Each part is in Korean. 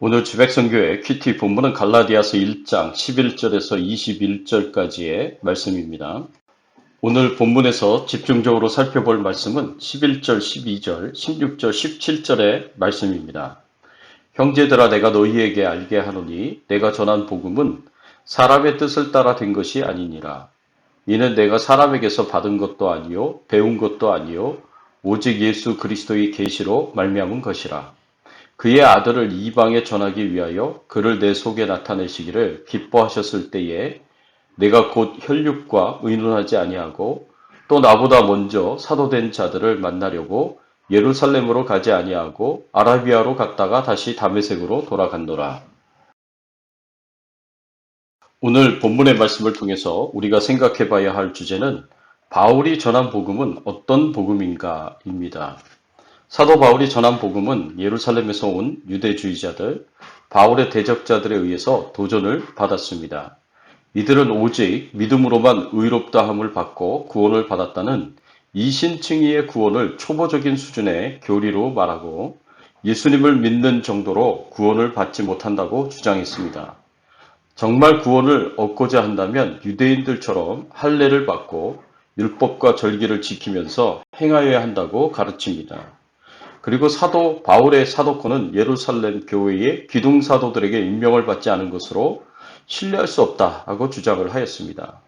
오늘 주백성교회 큐티 본문은 갈라디아서 1장 11절에서 21절까지의 말씀입니다. 오늘 본문에서 집중적으로 살펴볼 말씀은 11절, 12절, 16절, 17절의 말씀입니다. 형제들아 내가 너희에게 알게 하노니 내가 전한 복음은 사람의 뜻을 따라 된 것이 아니니라. 이는 내가 사람에게서 받은 것도 아니요 배운 것도 아니요 오직 예수 그리스도의 계시로 말미암은 것이라. 그의 아들을 이방에 전하기 위하여 그를 내 속에 나타내시기를 기뻐하셨을 때에 내가 곧 혈육과 의논하지 아니하고 또 나보다 먼저 사도된 자들을 만나려고 예루살렘으로 가지 아니하고 아라비아로 갔다가 다시 다메섹으로 돌아간노라. 오늘 본문의 말씀을 통해서 우리가 생각해 봐야 할 주제는 바울이 전한 복음은 어떤 복음인가입니다. 사도 바울이 전한 복음은 예루살렘에서 온 유대주의자들, 바울의 대적자들에 의해서 도전을 받았습니다. 이들은 오직 믿음으로만 의롭다함을 받고 구원을 받았다는 이신칭의의 구원을 초보적인 수준의 교리로 말하고 예수님을 믿는 정도로 구원을 받지 못한다고 주장했습니다. 정말 구원을 얻고자 한다면 유대인들처럼 할례를 받고 율법과 절기를 지키면서 행하여야 한다고 가르칩니다. 그리고 사도 바울의 사도권은 예루살렘 교회의 기둥 사도들에게 임명을 받지 않은 것으로 신뢰할 수 없다고 주장을 하였습니다.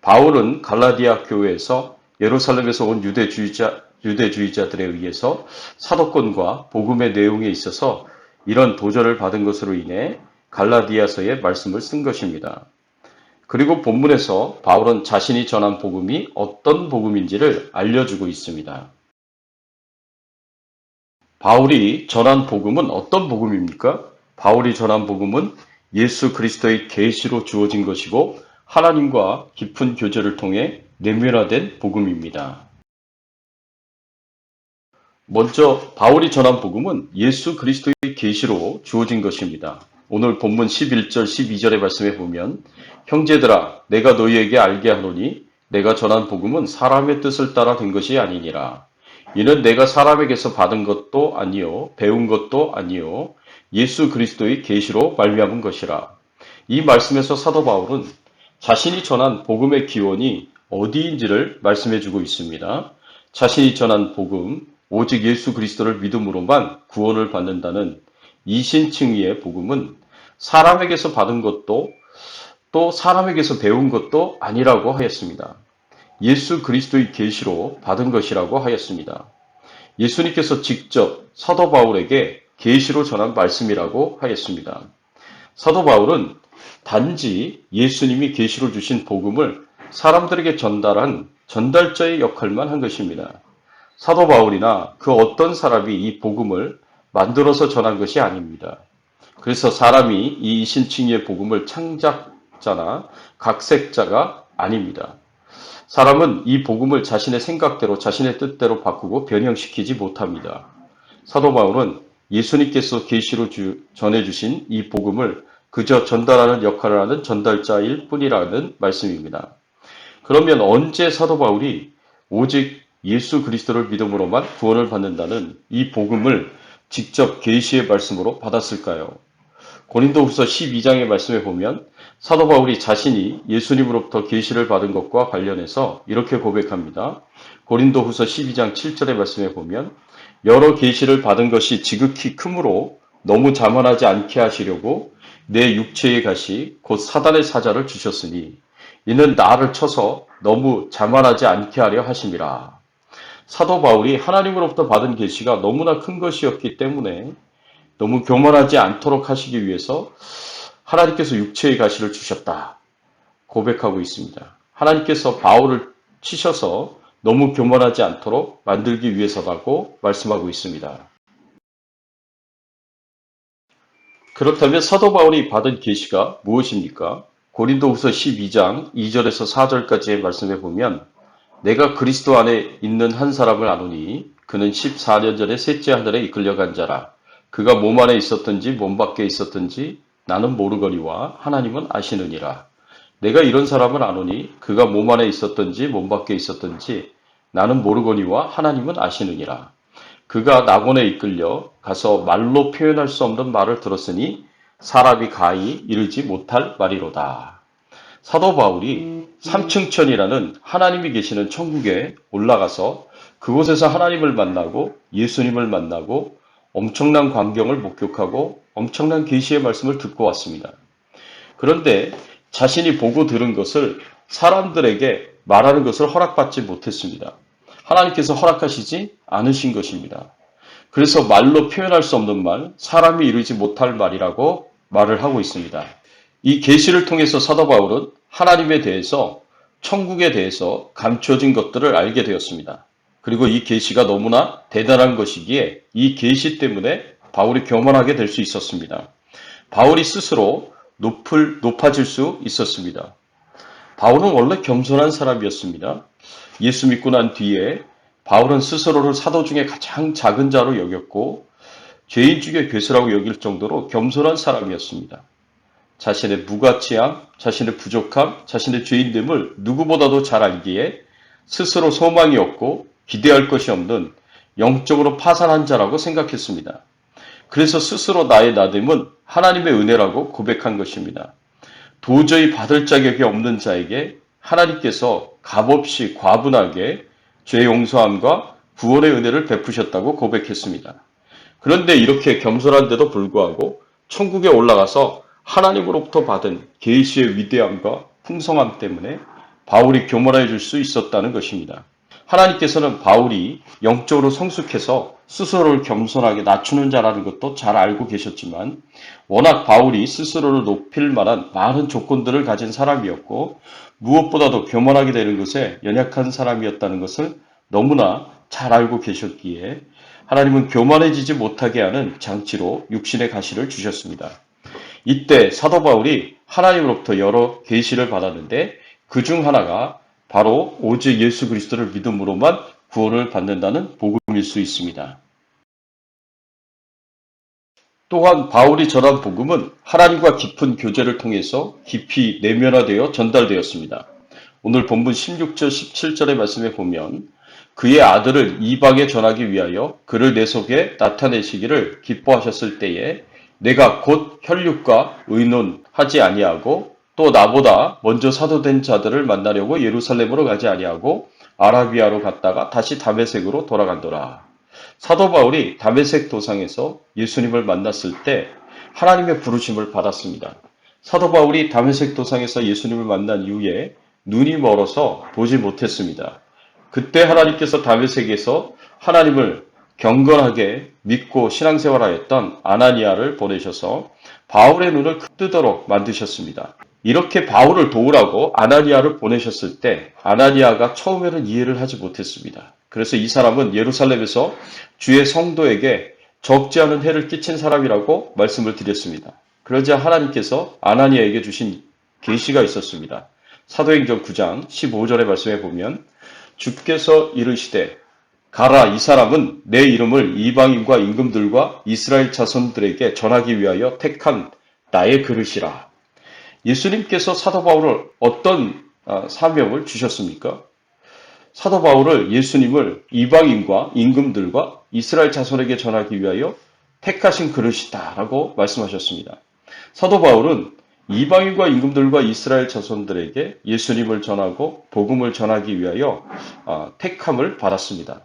바울은 갈라디아 교회에서 예루살렘에서 온 유대주의자, 유대주의자들에 의해서 사도권과 복음의 내용에 있어서 이런 도전을 받은 것으로 인해 갈라디아서의 말씀을 쓴 것입니다. 그리고 본문에서 바울은 자신이 전한 복음이 어떤 복음인지를 알려주고 있습니다. 바울이 전한 복음은 어떤 복음입니까? 바울이 전한 복음은 예수 그리스도의 계시로 주어진 것이고 하나님과 깊은 교제를 통해 내면화된 복음입니다. 먼저 바울이 전한 복음은 예수 그리스도의 계시로 주어진 것입니다. 오늘 본문 11절 12절의 말씀에 보면 형제들아 내가 너희에게 알게 하노니 내가 전한 복음은 사람의 뜻을 따라 된 것이 아니니라. 이는 내가 사람에게서 받은 것도 아니요 배운 것도 아니요 예수 그리스도의 계시로 말미암은 것이라. 이 말씀에서 사도 바울은 자신이 전한 복음의 기원이 어디인지를 말씀해 주고 있습니다. 자신이 전한 복음, 오직 예수 그리스도를 믿음으로만 구원을 받는다는 이신칭의의 복음은 사람에게서 받은 것도 또 사람에게서 배운 것도 아니라고 하였습니다. 예수 그리스도의 계시로 받은 것이라고 하였습니다. 예수님께서 직접 사도 바울에게 계시로 전한 말씀이라고 하였습니다. 사도 바울은 단지 예수님이 계시로 주신 복음을 사람들에게 전달한 전달자의 역할만 한 것입니다. 사도 바울이나 그 어떤 사람이 이 복음을 만들어서 전한 것이 아닙니다. 그래서 사람이 이 신칭의 복음을 창작자나 각색자가 아닙니다. 사람은 이 복음을 자신의 생각대로 자신의 뜻대로 바꾸고 변형시키지 못합니다. 사도 바울은 예수님께서 계시로 전해 주신 이 복음을 그저 전달하는 역할을 하는 전달자일 뿐이라는 말씀입니다. 그러면 언제 사도 바울이 오직 예수 그리스도를 믿음으로만 구원을 받는다는 이 복음을 직접 계시의 말씀으로 받았을까요? 고린도후서 12장의 말씀에 보면 사도 바울이 자신이 예수님으로부터 계시를 받은 것과 관련해서 이렇게 고백합니다. 고린도후서 12장 7절의 말씀에 보면 여러 계시를 받은 것이 지극히 크므로 너무 자만하지 않게 하시려고 내 육체의 가시 곧 사단의 사자를 주셨으니 이는 나를 쳐서 너무 자만하지 않게 하려 하심이라. 사도 바울이 하나님으로부터 받은 계시가 너무나 큰 것이었기 때문에 너무 교만하지 않도록 하시기 위해서 하나님께서 육체의 가시를 주셨다. 고백하고 있습니다. 하나님께서 바울을 치셔서 너무 교만하지 않도록 만들기 위해서라고 말씀하고 있습니다. 그렇다면 사도 바울이 받은 계시가 무엇입니까? 고린도후서 12장 2절에서 4절까지의 말씀에 보면 내가 그리스도 안에 있는 한 사람을 아노니 그는 14년 전에 셋째 하늘에 이끌려간 자라 그가 몸 안에 있었든지 몸 밖에 있었든지 나는 모르거니와 하나님은 아시느니라. 내가 이런 사람을 아노니 그가 몸 안에 있었든지 몸 밖에 있었든지 나는 모르거니와 하나님은 아시느니라. 그가 낙원에 이끌려 가서 말로 표현할 수 없는 말을 들었으니 사람이 가히 이르지 못할 말이로다. 사도 바울이 삼층천이라는 하나님이 계시는 천국에 올라가서 그곳에서 하나님을 만나고 예수님을 만나고 엄청난 광경을 목격하고 엄청난 계시의 말씀을 듣고 왔습니다. 그런데 자신이 보고 들은 것을 사람들에게 말하는 것을 허락받지 못했습니다. 하나님께서 허락하시지 않으신 것입니다. 그래서 말로 표현할 수 없는 말, 사람이 이루지 못할 말이라고 말을 하고 있습니다. 이 계시를 통해서 사도 바울은 하나님에 대해서 천국에 대해서 감춰진 것들을 알게 되었습니다. 그리고 이 계시가 너무나 대단한 것이기에 이 계시 때문에 바울이 교만하게 될 수 있었습니다. 바울이 스스로 높을 높아질 수 있었습니다. 바울은 원래 겸손한 사람이었습니다. 예수 믿고 난 뒤에 바울은 스스로를 사도 중에 가장 작은 자로 여겼고 죄인 중에 괴수라고 여길 정도로 겸손한 사람이었습니다. 자신의 무가치함, 자신의 부족함, 자신의 죄인됨을 누구보다도 잘 알기에 스스로 소망이 없고 기대할 것이 없는 영적으로 파산한 자라고 생각했습니다. 그래서 스스로 나의 나됨은 하나님의 은혜라고 고백한 것입니다. 도저히 받을 자격이 없는 자에게 하나님께서 값없이 과분하게 죄 용서함과 구원의 은혜를 베푸셨다고 고백했습니다. 그런데 이렇게 겸손한데도 불구하고 천국에 올라가서 하나님으로부터 받은 계시의 위대함과 풍성함 때문에 바울이 교만해 질 수 있었다는 것입니다. 하나님께서는 바울이 영적으로 성숙해서 스스로를 겸손하게 낮추는 자라는 것도 잘 알고 계셨지만 워낙 바울이 스스로를 높일 만한 많은 조건들을 가진 사람이었고 무엇보다도 교만하게 되는 것에 연약한 사람이었다는 것을 너무나 잘 알고 계셨기에 하나님은 교만해지지 못하게 하는 장치로 육신의 가시를 주셨습니다. 이때 사도 바울이 하나님으로부터 여러 계시를 받았는데 그 중 하나가 바로 오직 예수 그리스도를 믿음으로만 구원을 받는다는 복음일 수 있습니다. 또한 바울이 전한 복음은 하나님과 깊은 교제를 통해서 깊이 내면화되어 전달되었습니다. 오늘 본문 16절 17절의 말씀에 보면 그의 아들을 이방에 전하기 위하여 그를 내 속에 나타내시기를 기뻐하셨을 때에 내가 곧 혈육과 의논하지 아니하고 또 나보다 먼저 사도된 자들을 만나려고 예루살렘으로 가지 아니하고 아라비아로 갔다가 다시 다메섹으로 돌아간도라. 사도 바울이 다메섹 도상에서 예수님을 만났을 때 하나님의 부르심을 받았습니다. 사도 바울이 다메섹 도상에서 예수님을 만난 이후에 눈이 멀어서 보지 못했습니다. 그때 하나님께서 다메섹에서 하나님을 경건하게 믿고 신앙생활하였던 아나니아를 보내셔서 바울의 눈을 뜨도록 만드셨습니다. 이렇게 바울을 도우라고 아나니아를 보내셨을 때 아나니아가 처음에는 이해를 하지 못했습니다. 그래서 이 사람은 예루살렘에서 주의 성도에게 적지 않은 해를 끼친 사람이라고 말씀을 드렸습니다. 그러자 하나님께서 아나니아에게 주신 계시가 있었습니다. 사도행전 9장 15절의 말씀에 보면 주께서 이르시되 가라 이 사람은 내 이름을 이방인과 임금들과 이스라엘 자손들에게 전하기 위하여 택한 나의 그릇이라. 예수님께서 사도 바울을 어떤 사명을 주셨습니까? 사도 바울을 예수님을 이방인과 임금들과 이스라엘 자손에게 전하기 위하여 택하신 그릇이다라고 말씀하셨습니다. 사도 바울은 이방인과 임금들과 이스라엘 자손들에게 예수님을 전하고 복음을 전하기 위하여 택함을 받았습니다.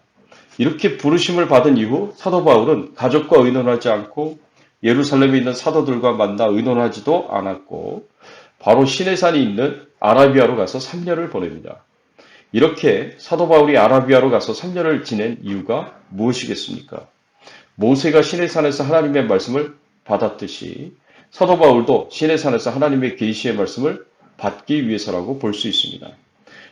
이렇게 부르심을 받은 이후 사도 바울은 가족과 의논하지 않고 예루살렘에 있는 사도들과 만나 의논하지도 않았고 바로 시내산이 있는 아라비아로 가서 3년을 보냅니다. 이렇게 사도 바울이 아라비아로 가서 3년을 지낸 이유가 무엇이겠습니까? 모세가 시내산에서 하나님의 말씀을 받았듯이 사도 바울도 시내산에서 하나님의 계시의 말씀을 받기 위해서라고 볼 수 있습니다.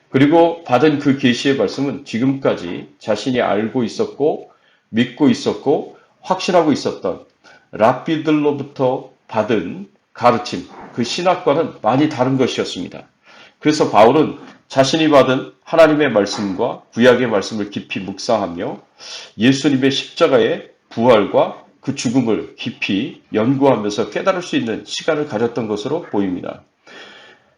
그리고 받은 그 계시의 말씀은 지금까지 자신이 알고 있었고 믿고 있었고 확신하고 있었던 랍비들로부터 받은 가르침, 그 신학과는 많이 다른 것이었습니다. 그래서 바울은 자신이 받은 하나님의 말씀과 구약의 말씀을 깊이 묵상하며 예수님의 십자가의 부활과 그 죽음을 깊이 연구하면서 깨달을 수 있는 시간을 가졌던 것으로 보입니다.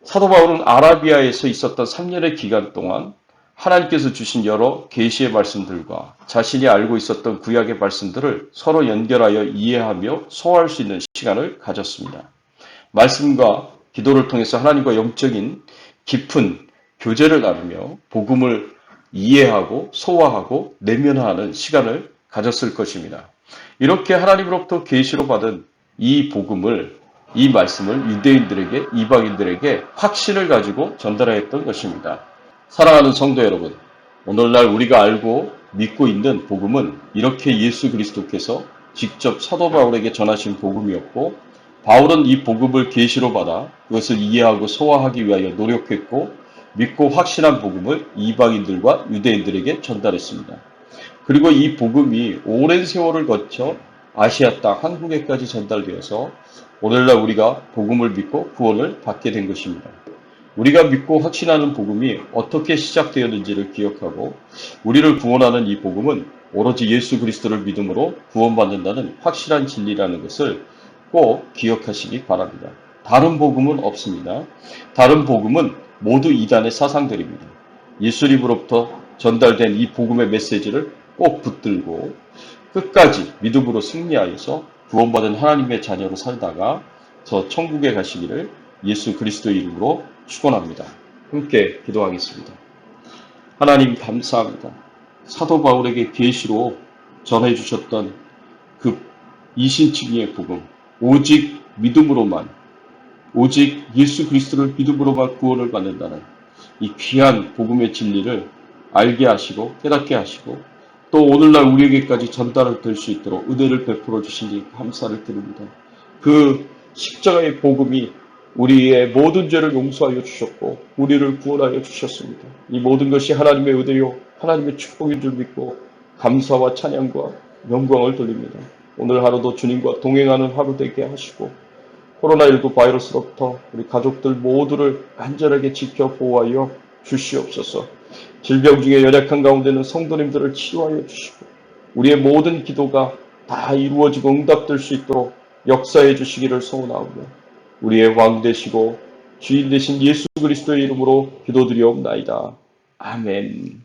사도 바울은 아라비아에서 있었던 3년의 기간 동안 하나님께서 주신 여러 계시의 말씀들과 자신이 알고 있었던 구약의 말씀들을 서로 연결하여 이해하며 소화할 수 있는 시간을 가졌습니다. 말씀과 기도를 통해서 하나님과 영적인 깊은 교제를 나누며 복음을 이해하고 소화하고 내면화하는 시간을 가졌을 것입니다. 이렇게 하나님으로부터 계시로 받은 이 복음을 이 말씀을 유대인들에게 이방인들에게 확신을 가지고 전달하였던 것입니다. 사랑하는 성도 여러분, 오늘날 우리가 알고 믿고 있는 복음은 이렇게 예수 그리스도께서 직접 사도 바울에게 전하신 복음이었고 바울은 이 복음을 계시로 받아 그것을 이해하고 소화하기 위하여 노력했고 믿고 확신한 복음을 이방인들과 유대인들에게 전달했습니다. 그리고 이 복음이 오랜 세월을 거쳐 아시아 땅 한국에까지 전달되어서 오늘날 우리가 복음을 믿고 구원을 받게 된 것입니다. 우리가 믿고 확신하는 복음이 어떻게 시작되었는지를 기억하고 우리를 구원하는 이 복음은 오로지 예수 그리스도를 믿음으로 구원받는다는 확실한 진리라는 것을 꼭 기억하시기 바랍니다. 다른 복음은 없습니다. 다른 복음은 모두 이단의 사상들입니다. 예수님으로부터 전달된 이 복음의 메시지를 꼭 붙들고 끝까지 믿음으로 승리하여서 구원받은 하나님의 자녀로 살다가 저 천국에 가시기를 예수 그리스도의 이름으로 축원합니다. 함께 기도하겠습니다. 하나님 감사합니다. 사도 바울에게 계시로 전해 주셨던 그 이신칭의의 복음 오직 믿음으로만 오직 예수 그리스도를 믿음으로만 구원을 받는다는 이 귀한 복음의 진리를 알게 하시고 깨닫게 하시고 또 오늘날 우리에게까지 전달을 될수 있도록 은혜를 베풀어 주시니 감사를 드립니다. 그 십자가의 복음이 우리의 모든 죄를 용서하여 주셨고 우리를 구원하여 주셨습니다. 이 모든 것이 하나님의 의대요 하나님의 축복인 줄 믿고 감사와 찬양과 영광을 돌립니다. 오늘 하루도 주님과 동행하는 하루 되게 하시고 코로나19 바이러스로부터 우리 가족들 모두를 안전하게 지켜 보호하여 주시옵소서. 질병 중에 연약한 가운데 는 성도님들을 치유하여 주시고 우리의 모든 기도가 다 이루어지고 응답될 수 있도록 역사해 주시기를 소원하오며 우리의 왕 되시고 주인 되신 예수 그리스도의 이름으로 기도드리옵나이다. 아멘.